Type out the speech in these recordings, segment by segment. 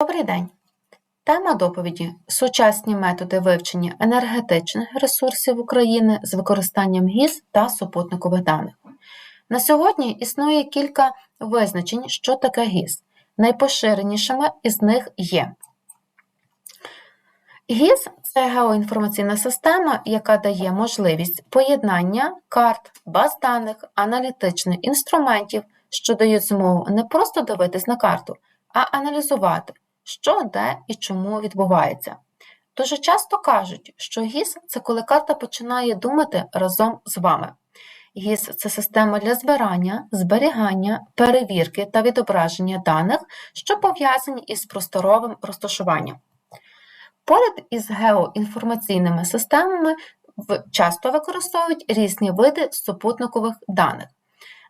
Добрий день! Тема доповіді Сучасні методи вивчення енергетичних ресурсів України з використанням ГІС та супутникових даних. На сьогодні існує кілька визначень, що таке ГІС. Найпоширенішими із них є ГІС це геоінформаційна система, яка дає можливість поєднання карт, баз даних, аналітичних інструментів, що дають змогу не просто дивитись на карту, а аналізувати, що, де і чому відбувається. Дуже часто кажуть, що ГІС це коли карта починає думати разом з вами. ГІС це система для збирання, зберігання, перевірки та відображення даних, що пов'язані із просторовим розташуванням. Поряд із геоінформаційними системами часто використовують різні види супутникових даних.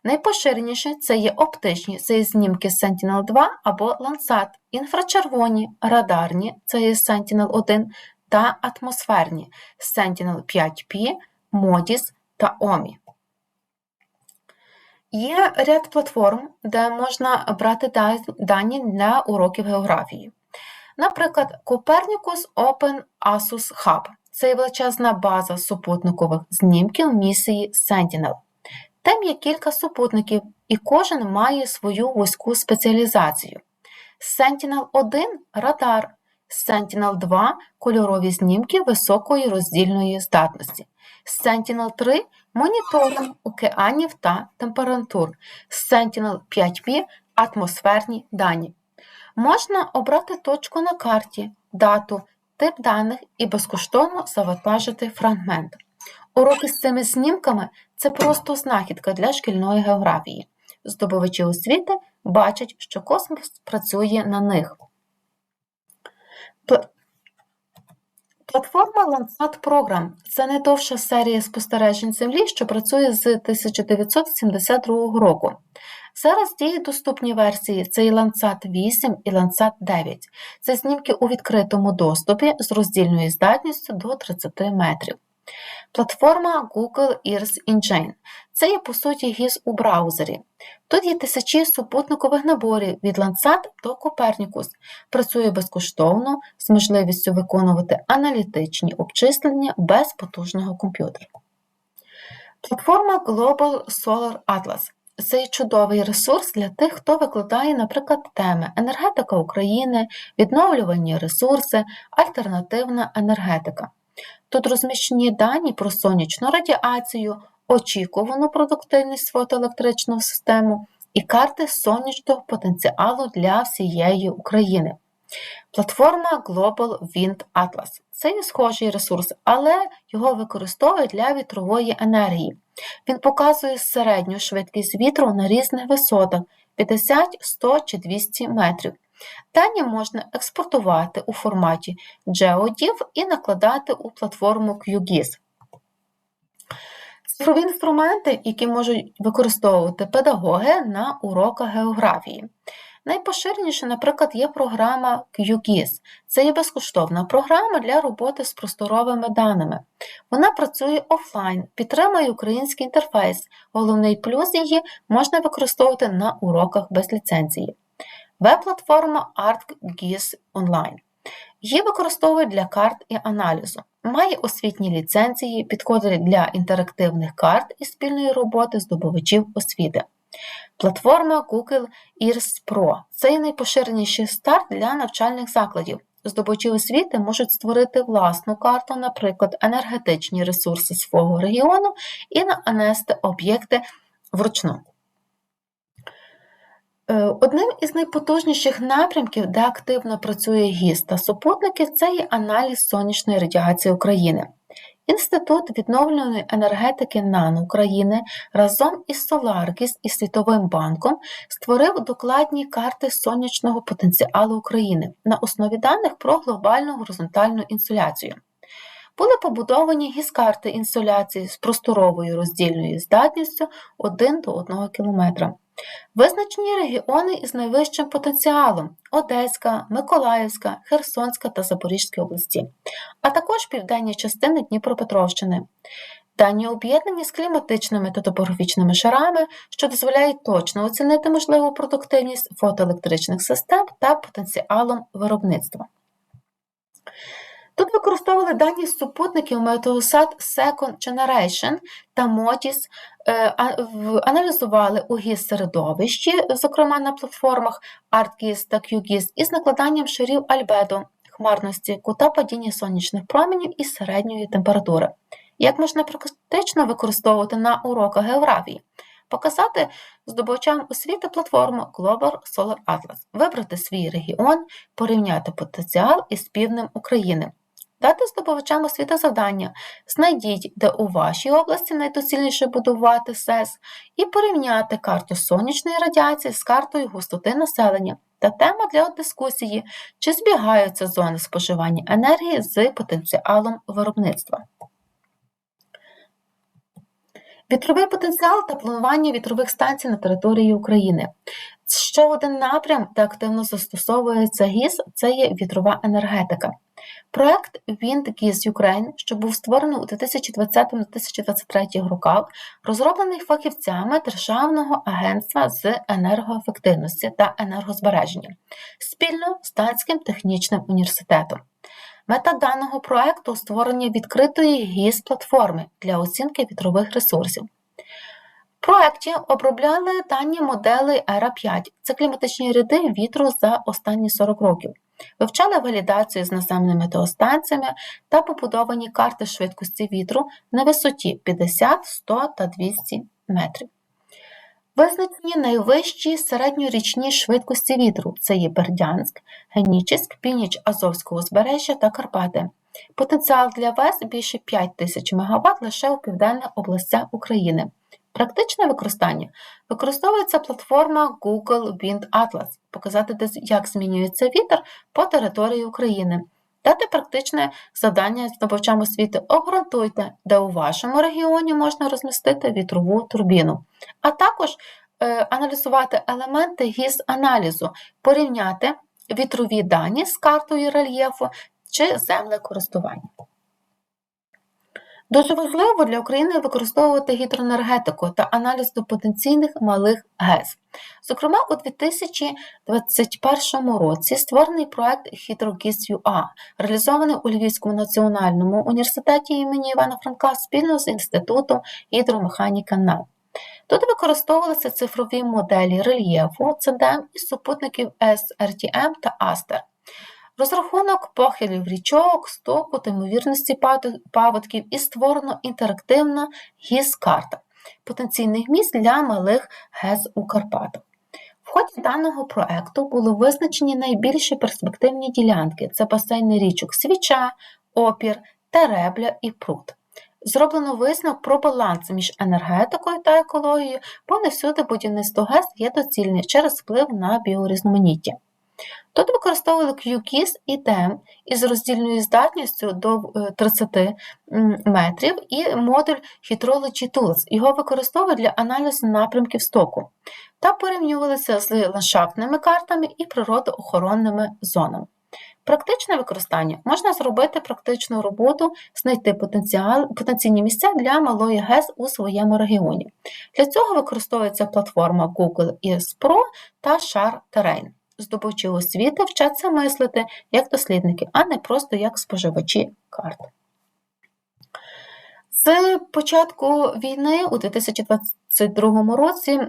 Найпоширеніші це є оптичні, це є знімки Sentinel-2 або Landsat, інфрачервоні, радарні, це є Sentinel-1 та атмосферні Sentinel-5P, MODIS та OMI. Є ряд платформ, де можна брати дані для уроків географії. Наприклад, Copernicus Open Asus Hub це величезна база супутникових знімків місії Sentinel. Там є кілька супутників, і кожен має свою вузьку спеціалізацію. Sentinel-1 радар, Sentinel-2 кольорові знімки високої роздільної здатності, Sentinel-3 моніторинг океанів та температур, Sentinel-5P атмосферні дані. Можна обрати точку на карті, дату, тип даних і безкоштовно завантажити фрагмент. Уроки з цими знімками це просто знахідка для шкільної географії. Здобувачі освіти бачать, що космос працює на них. Платформа Landsat Program це найдовша серія спостережень Землі, що працює з 1972 року. Зараз діють доступні версії це і Landsat 8 і Landsat 9. Це знімки у відкритому доступі з роздільною здатністю до 30 метрів. Платформа Google Earth Engine це є, по суті, гіз у браузері. Тут є тисячі супутникових наборів від Landsat до Copernicus. Працює безкоштовно з можливістю виконувати аналітичні обчислення без потужного комп'ютера. Платформа Global Solar Atlas це чудовий ресурс для тих, хто викладає, наприклад, теми енергетика України, відновлювані ресурси, альтернативна енергетика. Тут розміщені дані про сонячну радіацію, очікувану продуктивність фотоелектричного систему і карти сонячного потенціалу для всієї України. Платформа Global Wind Atlas. Це є схожий ресурс, але його використовують для вітрової енергії. Він показує середню швидкість вітру на різних висотах 50, 100 чи 200 метрів. Дані можна експортувати у форматі GeoDIV і накладати у платформу QGIS. Цифрові інструменти, які можуть використовувати педагоги на уроках географії. Найпоширеніше, наприклад, є програма QGIS. Це є безкоштовна програма для роботи з просторовими даними. Вона працює офлайн, підтримує український інтерфейс. Головний плюс її можна використовувати на уроках без ліцензії. Веб-платформа ArcGIS Online. Її використовують для карт і аналізу. Має освітні ліцензії, підходить для інтерактивних карт і спільної роботи здобувачів освіти. Платформа Google Earth Pro це найпоширеніший старт для навчальних закладів. Здобувачі освіти можуть створити власну карту, наприклад, енергетичні ресурси свого регіону, і нанести об'єкти вручну. Е, одним із найпотужніших напрямків, де активно працює ГІС та супутники, це є аналіз сонячної радіації України. Інститут відновленої енергетики НАН України разом із SolarGIS і Світовим банком створив докладні карти сонячного потенціалу України на основі даних про глобальну горизонтальну інсоляцію. Були побудовані гіскарти інсоляції з просторовою роздільною здатністю 1 до 1 км. Визначені регіони із найвищим потенціалом Одеська, Миколаївська, Херсонська та Запорізька області, а також південні частини Дніпропетровщини. Дані об'єднані з кліматичними та топографічними шарами, що дозволяють точно оцінити можливу продуктивність фотоелектричних систем та потенціалом виробництва. Тут використовували дані з супутників Meteosat Second Generation та MODIS, е, аналізували у середовищі, зокрема на платформах ArcGIS та QGIS, із накладанням шарів альбедо, хмарності, кута падіння сонячних променів і середньої температури. Як можна практично використовувати на уроках географії? Показати здобувачам освіти платформу Global Solar Atlas, вибрати свій регіон, порівняти потенціал із півднем України. Дати здобувачам освіти завдання, знайдіть, де у вашій області найдоцільніше будувати СЕС, і порівняти карту сонячної радіації з картою густоти населення та тема для дискусії, чи збігаються зони споживання енергії з потенціалом виробництва. Вітровий потенціал та планування вітрових станцій на території України. Ще один напрям, де активно застосовується ГІС, це є вітрова енергетика. Проект WindGIS Ukraine, що був створений у 2020-2023 роках, розроблений фахівцями Державного агентства з енергоефективності та енергозбереження спільно з Датським технічним університетом. Мета даного проекту створення відкритої гіс платформи для оцінки вітрових ресурсів. В проєкті обробляли дані модели ера 5 це кліматичні ряди вітру за останні 40 років, вивчали валідацію з наземними метеостанціями та побудовані карти швидкості вітру на висоті 50, 100 та 200 метрів. Визначені найвищі середньорічні швидкості вітру це є Бердянськ, Генічеськ, північ Азовського узбережжя та Карпати. Потенціал для ВЕС більше 5 тисяч МВт лише у південних областях України. Практичне використання використовується платформа Google Wind Atlas, показати, як змінюється вітер по території України. Дати практичне завдання здобувачам освіти обґрунтуйте, де у вашому регіоні можна розмістити вітрову турбіну, а також е, аналізувати елементи гіз-аналізу, порівняти вітрові дані з картою рельєфу чи землекористування. Дуже важливо для України використовувати гідроенергетику та аналіз до потенційних малих ГЕС. Зокрема, у 2021 році створений проект HydroGIS.UA, реалізований у Львівському національному університеті імені Івана Франка спільно з Інститутом гідромеханіка НА. Тут використовувалися цифрові моделі рельєфу, ЦДМ і супутників SRTM та ASTER. Розрахунок похилів річок, стоку та ймовірності паводків і створено інтерактивна гіс-карта потенційних місць для малих ГЕС у Карпатах. В ході даного проекту були визначені найбільші перспективні ділянки це басейни річок Свіча, Опір, Теребля і Прут. Зроблено висновок про баланс між енергетикою та екологією, бо не всюди будівництво ГЕС є доцільне через вплив на біорізноманіття. Тут використовували QGIS і TEM із роздільною здатністю до 30 е, метрів і модуль Hydrology Tools. Його використовують для аналізу напрямків стоку та порівнювалися з ландшафтними картами і природоохоронними зонами. Практичне використання можна зробити практичну роботу, знайти потенціал, потенційні місця для малої ГЕС у своєму регіоні. Для цього використовується платформа Google ES Pro та Char Terrain здобувачі освіти вчаться мислити як дослідники, а не просто як споживачі карт. З початку війни у 2022 році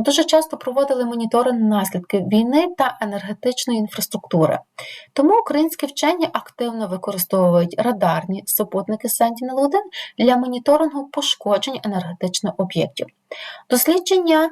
дуже часто проводили моніторинг наслідків війни та енергетичної інфраструктури. Тому українські вчені активно використовують радарні супутники Sentinel-1 для моніторингу пошкоджень енергетичних об'єктів. Дослідження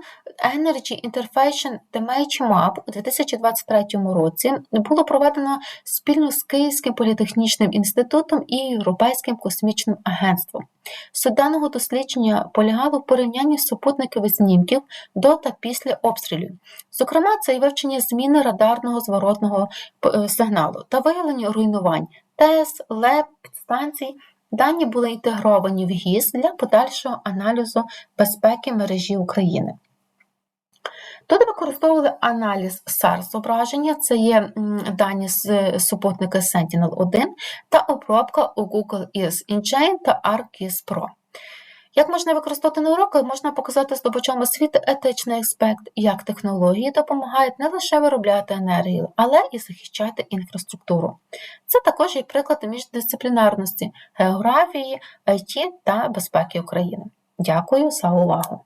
Energy Interface Damage Map у 2023 році було проведено спільно з Київським політехнічним інститутом і Європейським космічним агентством. Суть даного дослідження полягало в порівнянні супутникових знімків до та після обстрілів. Зокрема, це і вивчення зміни радарного зворотного е, сигналу та виявлення руйнувань ТЕС, ЛЕП, підстанцій. Дані були інтегровані в ГІС для подальшого аналізу безпеки мережі України. Тут використовували аналіз SARS зображення, це є дані з супутника Sentinel-1 та обробка у Google ES InChain та ArcGIS Pro. Як можна використовувати на уроках, можна показати здобувачам освіти етичний аспект, як технології допомагають не лише виробляти енергію, але і захищати інфраструктуру. Це також і приклад міждисциплінарності, географії, IT та безпеки України. Дякую за увагу!